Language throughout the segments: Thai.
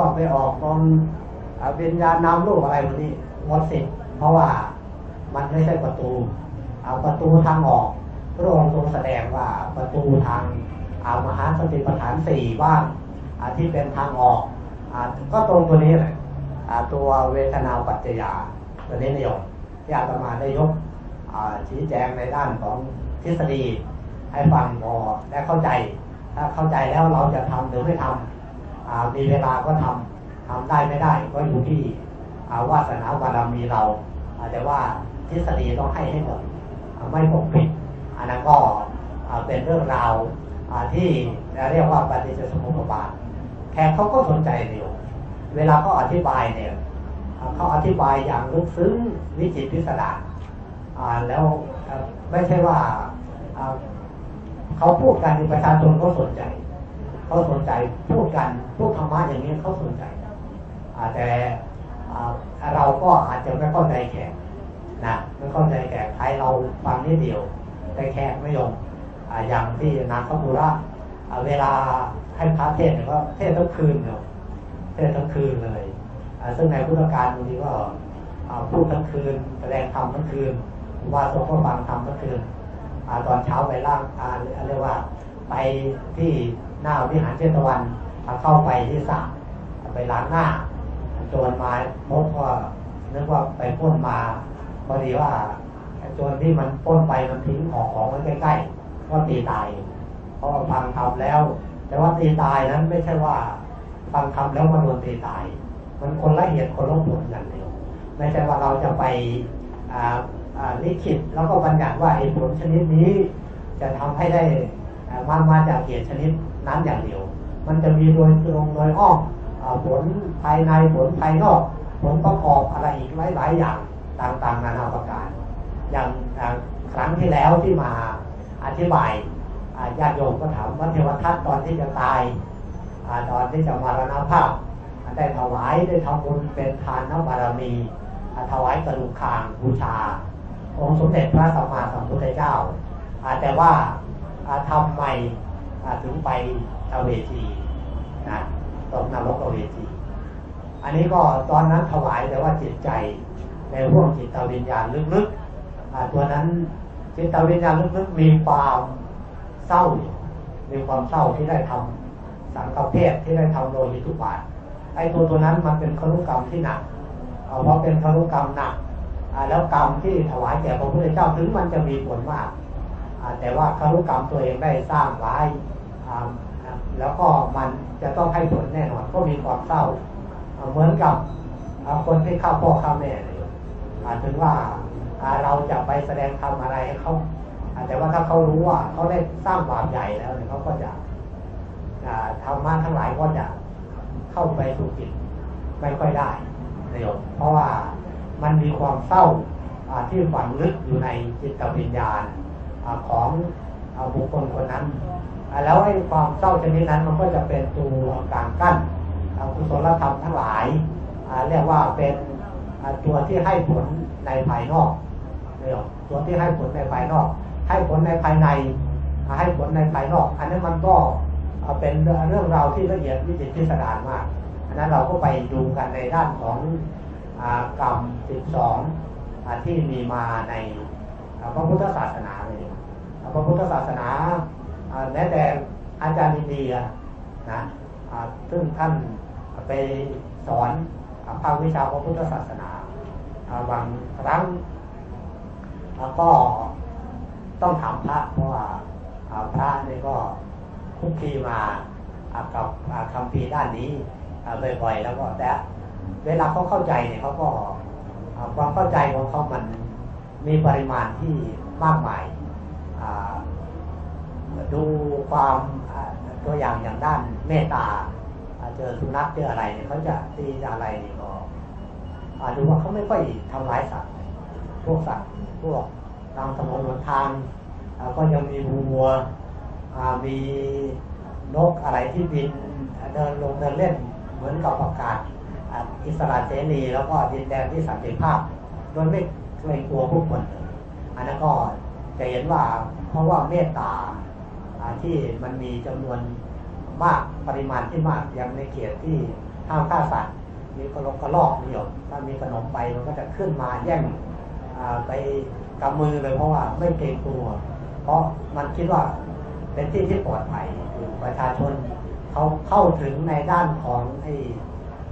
ว่าไปออกตรงเป็นญาณนำลูกอะไรพวกนี้หมดสิทธิ์เพราะว่ามันไม่ใช่ประตู เอาประตูทางออกพระองค์ทรงแสดงว่าประตูทางเอามหาสติปัฏฐานสี่บ้างที่เป็นทางออกอก็ตรงตัวนี้เลยตัวเวทนาปัจจยาตัวนี้นิยมที่อาตมาได้ยกชี้แจงในด้านของทฤษฎีให้ฟังพอและเข้าใจ ถ้าเข้าใจแล้วเราจะทำหรือไม่ทำ มีเวลาก็ทำทำได้ไม่ได้ก็อยู่ที่วาสนาบารมีเรา แต่ว่าทฤษฎีต้องให้ให้หมดไม่ปกปิดอันนั้นก็เป็นเรื่องราวที่เรียกว่าปฏิจจสมุปบาทแขกเขาก็สนใจเดียวเวลาเขาอธิบายเนี่ยเขาอธิบายอย่างลึกซึ้งวิจิตพิสดารแล้วไม่ใช่ว่าเขาพูดกันประชาชนเขาสนใจ เขาสนใจพูดกันพูดธรรมะอย่างนี้เขาสนใจแต่เราก็อาจจะไม่เข้าใจแขกนะไม่เข้าใจแขกไทยเราฟังนิดเดียว แต่แขกไม่ยอมอย่างที่นางขบุระเวลาให้พระเทศน์ก็เทศทั้งคืนเนาะเทศทั้งคืนเลยซึ่งในพุทธการบางทีก็พูดทั้งคืนแสดงธรรมทั้งคืนว่าสงฆ์ฟังธรรมทั้งคืนตอนเช้าไปล่างเรียกว่าไปที่ หน้าวิหารเจตวันเข้าไปที่สระไปล้างหน้าโจรมาพบว่านึกว่าไปพ้นมาพอดีว่าโจรที่มันพ้นไปมันทิ้งของของไว้ใกล้ๆก็ตีตายเพราะฟังทำแล้ว แต่ว่าตีตายนั้นไม่ใช่ว่า ฟังคำแล้วมันโดนตีตาย มันคนละเอียดคนละผลอย่างเดียวไม่ใช่ว่าเราจะไปลิขิตแล้วก็บัญญัติว่าไอ้ผลชนิดนี้ จะทำให้ได้มามาจากเหตุชนิด นั้นอย่างเดียว มันจะมีโดยตรงโดยอ้อมผลภายในผลภายนอก ผลประกอบอะไรอีกหลายๆอย่างต่างๆนานาประการ อย่างครั้งที่แล้วที่มาอธิบายญาติโยมก็ถามว่าเทวทัตตอนที่จะตายตอนที่จะมรณภาพได้ถวายได้ทำบุญเป็นทานนบารมีถวายกระดูกคางบูชา องค์สมเด็จพระสัมมาสัมพุทธเจ้าแต่ว่าทำไม ถึงไปอเวจีนะตกนรกอเวจี อันนี้ก็ตอนนั้นถวายแต่ว่าจิตใจในห่วงจิตวิญญาณลึกๆตัวนั้นจิตวิญญาณลึกๆมีความเศร้า มีความเศร้าที่ได้ทำสังฆเพศที่ได้ทำโดยทุกบาทไอ้ตัวตัวนั้นมันเป็นครุกรรมที่หนักเพราะเป็นครุกรรมหนักแล้วกรรมที่ถวายแก่พระพุทธเจ้าถึงมันจะมีผลมาก แต่ว่าคารุกรรมตัวเองได้สร้างไว้แล้วก็มันจะต้องให้ผลแน่นอนก็มีความเศร้า เหมือนกับคนที่เข้าพ่อเข้าแม่ถึงว่าเราจะไปแสดงทำอะไรให้เขาแต่ว่าถ้าเขารู้ว่าเขาได้สร้างบาปใหญ่แล้วเขาก็จะทำมาทั้งหลายก็จะเข้าไปสู่จิตไม่ค่อยได้นายเพราะว่ามันมีความเศร้าที่ฝังลึกอยู่ในจิตวิญญาณ ของบุคคลคนนั้น แล้วไอ้ความเศร้าชนิดนั้นมันก็จะเป็นตัวกลางกั้นกุศลธรรมทั้งหลายเรียกว่าเป็นตัวที่ให้ผลในภายนอกเรียกตัวที่ให้ผลในภายนอก ให้ผลในภายใน ให้ผลในภายนอก อันนี้นมันก็เป็นเรื่องราวที่ละเอียดวิจิตรพิสดารมากอันนั้นเราก็ไปดูกันในด้านของกรรมสิบสองที่มีมาใน พระพุทธศาสนาเลยพระพุทธศาสนาแม้แต่อาจารย์อินเดียนะซึ่งท่านไปสอนภาควิชาพระพุทธศาสนาบางครั้งก็ต้องถามพระเพราะว่าพระนี่ก็คุกคีมากับคำพีด้านนี้บ่อยๆแล้วก็แต่เวลาเขาเข้าใจเนี่ยเขาก็ความเข้าใจของเขามัน มีปริมาณที่มากมายดูความตัวอย่างอย่างด้านเมตตาเจอสุนัขเจออะไรเนี่ยเขาจะตีอะไรนี่ก็ดูว่าเขาไม่ค่อยทำร้ายสัตว์พวกสัตว์พวกตามถนนหนทางก็ยังมีวัวมีนกอะไรที่บินเดินลงเดินเล่นเหมือนกับประกาศอิสระเสรีแล้วก็ดินแดนที่สันติภาพโดยไม่ เกรงกลัวผู้คนอันนั้นก็จะเห็นว่าเพราะว่าเมตตาที่มันมีจำนวนมากปริมาณที่มากอย่างในเขตที่ห้ามฆ่าสัตว์มีกระลกกระลอกเดียวถ้ามีขนมไปมันก็จะขึ้นมาแย่งไปกำมือเลยเพราะว่าไม่เกรงกลัว เพราะมันคิดว่าเป็นที่ที่ปลอดภัยประชาชนเขาเข้าถึงในด้านของไอ้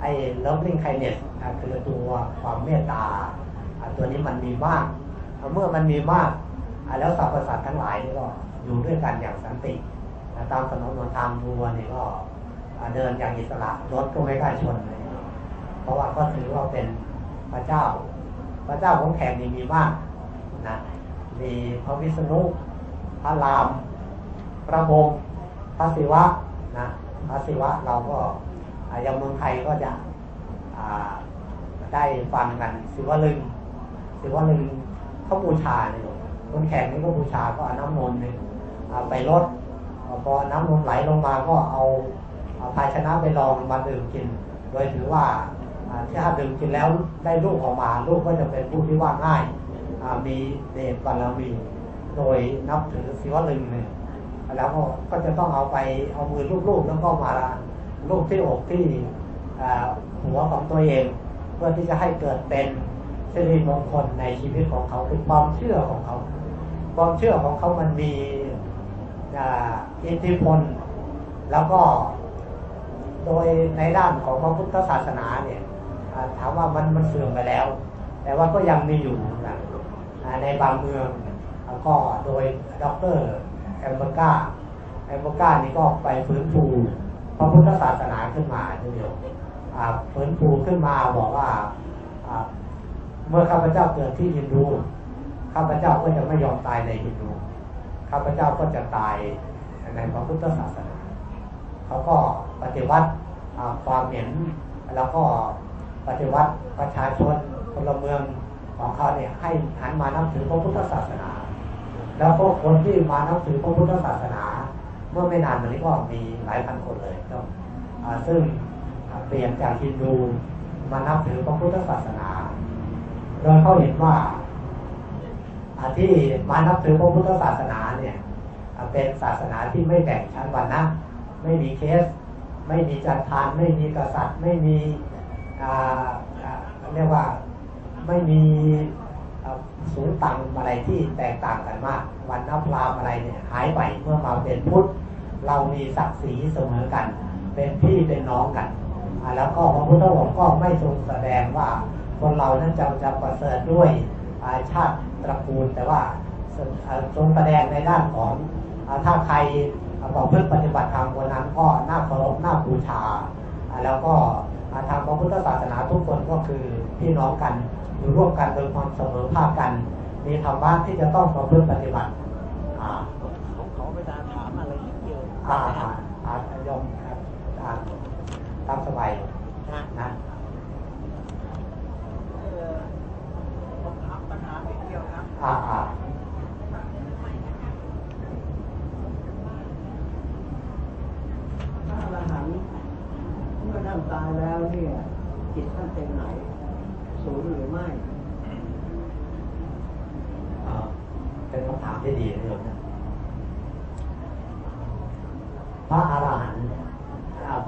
ไอ้ loving kindness คือตัวความเมตตา ตัวนี้มันมีมากเมื่อมันมีมากแล้วสรรพสัตว์ทั้งหลายนี่ก็อยู่ด้วยกันอย่างสันติตามถนนหนทางวัวนี่ก็เดินอย่างอิสระรถก็ไม่กล้าชนเลยเพราะว่าก็ถือว่าเป็นพระเจ้า พระเจ้าของแขกนี่มีมากนะมีพระวิษณุพระราม พระบงพระศิวะนะพระศิวะเราก็อย่างเมืองไทยก็จะได้ฟังกันศิวลึง ศิวลึงเขาบูชาเนี่ยคนแขกนี่ก็บูชาก็เอาน้ำมนต์เนี่ยไปลดพอน้ำนมไหลลงมาก็เอาภาชนะไปลองมาดื่มกิน โดยถือว่าถ้าดื่มกินแล้วได้ลูกออกมาลูกก็จะเป็นผู้ที่ว่าง่ายมีเดชบารมีโดยนับถือศิวลึงเนี่ยแล้วก็ก็จะต้องเอาไปเอามือลูบๆแล้วก็มาลูบที่อกที่หัวของตัวเอง เพื่อที่จะให้เกิดเป็น สิริมงคลในชีวิตของเขาคือความเชื่อของเขา ความเชื่อของเขามันมีอิทธิพล แล้วก็โดยในด้านของพระพุทธศาสนาเนี่ยถามว่ามันมันเสื่อมไปแล้ว แต่ว่าก็ยังมีอยู่นะในบางเมืองก็โดยดรแอมเบอร์กาแอมเบอร์กานี่ก็ไปฟื้นฟูพระพุทธศาสนาขึ้นมาทีเดียวฟื้นฟูขึ้นมาบอกว่า เมื่อข้าพเจ้าเกิดที่ฮินดูข้าพเจ้าก็จะไม่ยอมตายในฮินดูข้าพเจ้าก็จะตายในพระพุทธศาสนาเขาก็ปฏิวัติความเห็นแล้วก็ปฏิวัติประชาชนพลเมืองของเขาเนี่ยให้หันมานับถือพระพุทธศาสนา แล้วพวกคนที่มานับถือพระพุทธศาสนา เมื่อไม่นานมานี้ก็มีหลายพันคนเลยซึ่งเปลี่ยนจากฮินดูมานับถือพระพุทธศาสนา ดยเขาเห็นว่าที่มานับถือพระพุทธศาสนาเนี่ยเป็นศาสนาที่ไม่แบ่งชั้นวรรณะไม่มีเคส ไม่มีจันทานไม่มีกษัตริย์ ไม่มีเรียกว่าไม่มีสูงต่ำอะไรที่แตกต่างกันมาก วันนับรามอะไรเนี่ยหายไปเมื่อมาเป็นพุทธ เรามีศักดิ์ศรีเสมอกัน เป็นพี่เป็นน้องกัน แล้วก็พระพุทธองค์ก็ไม่ทรงแสดงว่า คนเรานั้นจะจะประเสริฐด้วยชาติตระกูลแต่ว่าทรงแสดงในด้านของถ้าใครบอกเพื่อปฏิบัติธรรมวันนั้นก็น่าเคารพน่าบูชา แล้วก็ทางพระพุทธศาสนาทุกคนก็คือพี่น้องกันอยู่ร่วมกันโดยความเสมอภาคกัน มีธรรมะที่จะต้องประพฤติปฏิบัติผมขอเวลาถามอะไรนิดเดียวอ่าอ่ายมตามสบายนะนะผมถามปัญหานิ ดเดียวครับอ่าอ่าท่านตายแล้วเนี่ยจิตท่านเป็นไหนศูนย์หรือไม่เป็นคำถามที่ดีเลยนะพระอรหันต์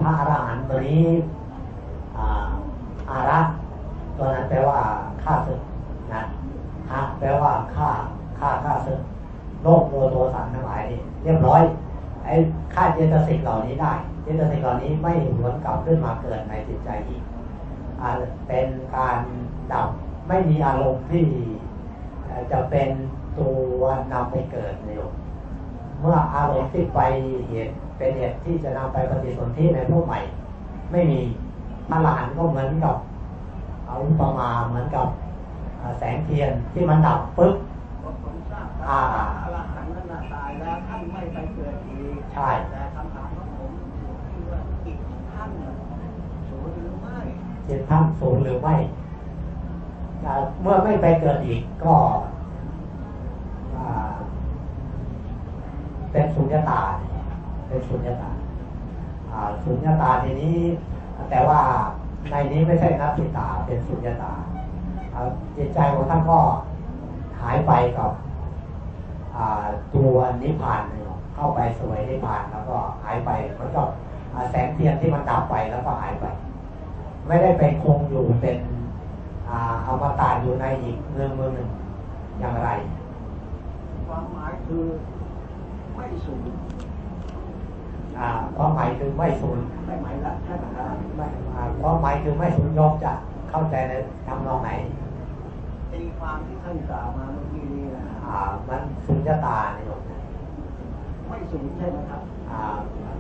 พระอรหันต์ตัวนี้อาระตัวนั้นแปลว่าฆ่าศึกนะะแปลว่าฆ่าฆ่าฆ่าศึกโลกโมโทสันทั้งหลายนี่เรียบร้อยไอ้ฆ่าเจตสิกเหล่านี้ได้เจตสิกเหล่านี้ไม่หวนกลับขึ้นมาเกิดในจิตใจอีกเป็นการดับไม่มีอารมณ์ที่จะเป็นตัวนำไปเกิดในโลกเมื่ออารมณ์ที่ไปเหตุเป็นเหตุที่จะนำไปปฏิสนธิในโลกใหม่ ไม่มีพระหลานก็เหมือนกับเอาอุปมาเหมือนกับ แสงเทียนที่มันดับปึ๊บอ่าอรหันต์นั้นตายแล้วท่านไม่ไปเกิดอีกใช่แต่คำถามของผมคือว่าจิตท่านสูญหรือไม่จิตท่านสูญหรือไม่เมื่อไม่ไปเกิดอีกก็เป็นสุญญตา เป็นสุญญตาสุญญตาทีนี้ แต่ว่าในนี้ไม่ใช่นักสิตา เป็นสุญญตา จิตใจของท่านก็หายไปกับตัวนิพพานเข้าไปสวยนิพพานแล้วก็หายไปมันก็แสงเทียนที่มันดับไปแล้วก็หายไป ไม่ได้ไปคงอยู่เป็นอ่าอมตะอยู่ในอีกเมืองเมืองหนึ่งอย่างไร ความหมายคือไม่สูญอ่าความหมายคือไม่สูญไม่หมายละใช่ไหมครับไม่อ่าความหมายคือไม่สูญโยมจะเข้าใจในทำนองไหน ตีความที่ท่านกล่าวมาเมื่อกี้นี้นะอ่ามันสุญญตาเนี่ยโยมไม่สูญใช่ไหมครับ อ่า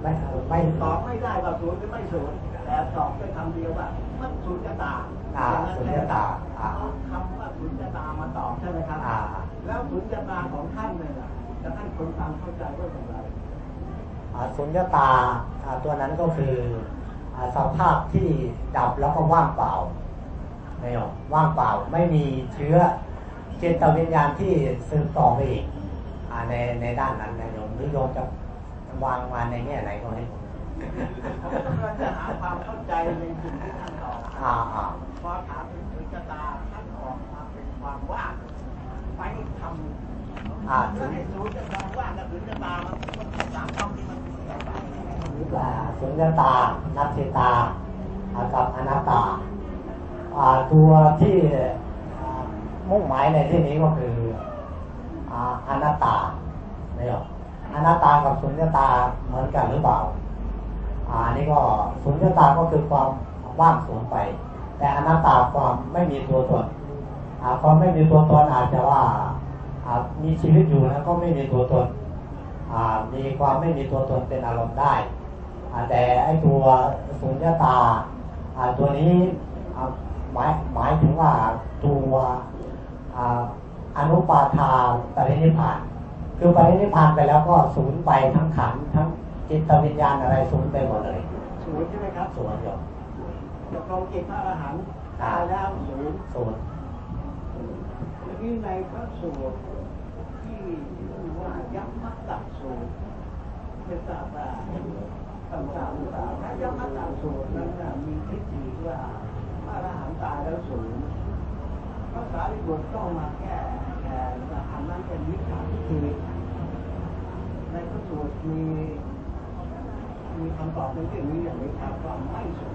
ไม่ไม่ตอบไม่ได้ว่าสูญหรือไม่สูญแต่ตอบด้วยคำเดียวว่ามันสูญตาอ่าสุญญตาอ่าเอาคำว่าสูญตามาตอบใช่ไหมครับอ่าแล้วสูญตาของท่านเนี่ยนะจะให้คนฟังเข้าใจว่าอย่างไรอ่าสุญญตาอ่าตัวนั้นก็คืออ่าสภาพที่ดับแล้วก็ว่างเปล่า ไม่หรอกว่างเปล่าไม่มีเชื้อจิตวิญญาณที่สืบต่อไปอีกอ่าในในด้านนั้นนะโยมหรือโยมจะวางมาในแง่ไหนก็ให้ผมผมกำลังจะหาความเข้าใจในสิ่งที่ท่านตอบอ่าอ่าพอถามถึงสุญญตาท่านออกมาเป็นความว่างไปทำอ่าถ้าให้สูญจะความว่างกับสุญญตามันสามคำที่มันแตกต่างกันอ่าสุญญตานัตติตาอ่ากับอนัตตาอ่า ตัวที่มุ่งหมายในที่นี้ก็คืออานัตตาไม่หรอกอนัตตากับสุญญตาเหมือนกันหรือเปล่าอันนี้ก็สุญญตาก็คือความว่างสูญไป แต่อนัตตาความไม่มีตัวตนความไม่มีตัวตนอาจจะว่ามีชีวิตอยู่แล้วก็ไม่มีตัวตนมีความไม่มีตัวตนเป็นอารมณ์ได้แต่ไอตัวสุญญตาตัวนี้ หมายหมายถึงว่าตัวอ่าอนุปาทาปรินิพพาน คือปรินิพพานไปแล้วก็สูญไปทั้งขันธ์ทั้งจิตวิญญาณอะไรสูญไปหมดเลยสูญใช่ไหมครับสูญโยมตกลงจิตพระอรหันต์ตายแล้วสูญสูญที่ในพระสูตรที่ว่ายักษ์มักตัดสูตรไม่ทราบว่าต่างๆหรือเปล่าถ้ายักษ์มักตัดสูตรนั้นน่ะมีทิฏฐิว่าพระ อรหันต์ตายแล้วสูญพระสารีบุตรต้องมาแก้แก้ว่าอันนั้นเป็นมิจฉาทิฏฐิในพระสูตรมีมีคำตอบในเรื่องนี้อย่างนี้ครับว่าไม่สูญ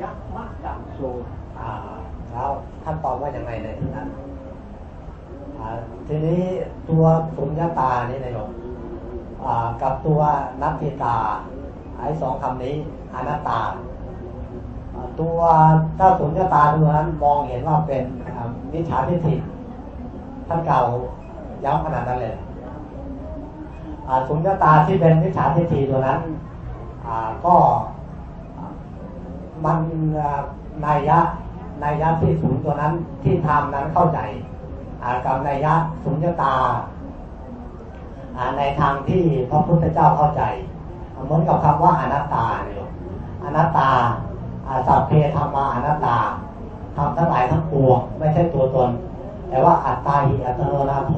ยักษ์มักดังโซอ่าแล้วท่านตอบว่าอย่างไรในนั้นอ่าทีนี้ตัวสุญญตานี่นายโยมอ่ากับตัวนัตติตา ไอ้สองคำนี้อนัตตา ตัวถ้าสุญญตาตัวนั้นมองเห็นว่าเป็นมิจฉาทิฏฐิท่านเก่าย้ำขนาดนั้นเลยสุญญตาที่เป็นมิจฉาทิฏฐิตัวนั้นก็มันนัยยะนัยยะที่ศูนย์ตัวนั้นที่ทำนั้นเข้าใจกับนัยยะสุญญตาอ่าในทางที่พระพุทธเจ้าเข้าใจ เหมือนกับคำว่าอนัตตาเนี่ยอนัตตาอาสัพเพธรรมาอนัตตาทำทั้งหลายทั้งปวงไม่ใช่ตัวตน แต่ว่าอัตตาหิอัตโนนาโถ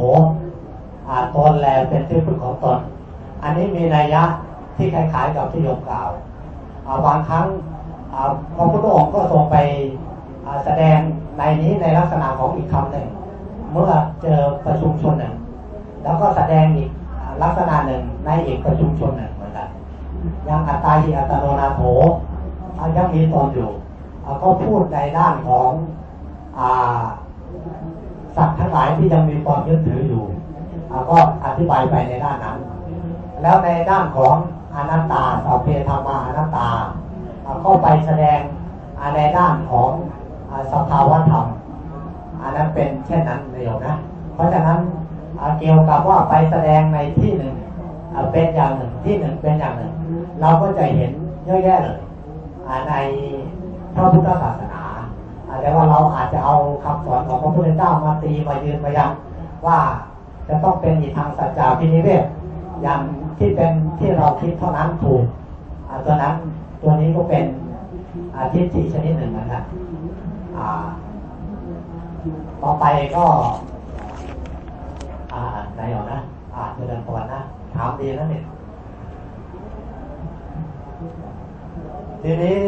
อาตนแลเป็นที่พึ่งของตน อันนี้มีนัยยะที่คล้ายๆกับที่โยมกล่าวอ่าบางครั้งพระพุทธองค์ก็ทรงไปแสดงในนี้ในลักษณะของอีกคำหนึ่ง เมื่อเจอประชุมชนหนึ่ง แล้วก็แสดงอีกลักษณะหนึ่งในอีกประชุมชนหนึ่งเหมือนกัน ยังอัตตาหิอัตโนนาโถยังมีตนอยู่อะก็พูดในด้านของอสัตว์ทั้งหลายที่ยังมีความยึดถืออยู่ก็อธิบายไปในด้านนั้น แล้วในด้านของอนัตตาสัพเพธรรมาอนัตตาอะก็ไปแสดงในด้านของอสภาวธรรมอันนั้นเป็นเช่นนั้นเลยนะ เพราะฉะนั้นเกี่ยวกับว่าไปแสดงในที่หนึ่งเป็นอย่างหนึ่งที่หนึ่งเป็นอย่างหนึ่ง เราก็จะเห็นเยอะแยะเลยในพระพุทธศาสนาแต่ว่าเราอาจจะเอาคำสอนของพระพุทธเจ้ามาตีมายืนมายังว่าจะต้องเป็นอีทางสัจจาพินิเวศอย่างที่เป็นที่เราคิดเท่านั้นถูกตัวนั้นตัวนี้ก็เป็นอาทิตย์ที่ชนิดหนึ่งเหมือนกันอ่าต่อไปก็อ่าไหนหรอนะอ่าเจริญพรนะ ถามดีนะเนี่ย ทีนี้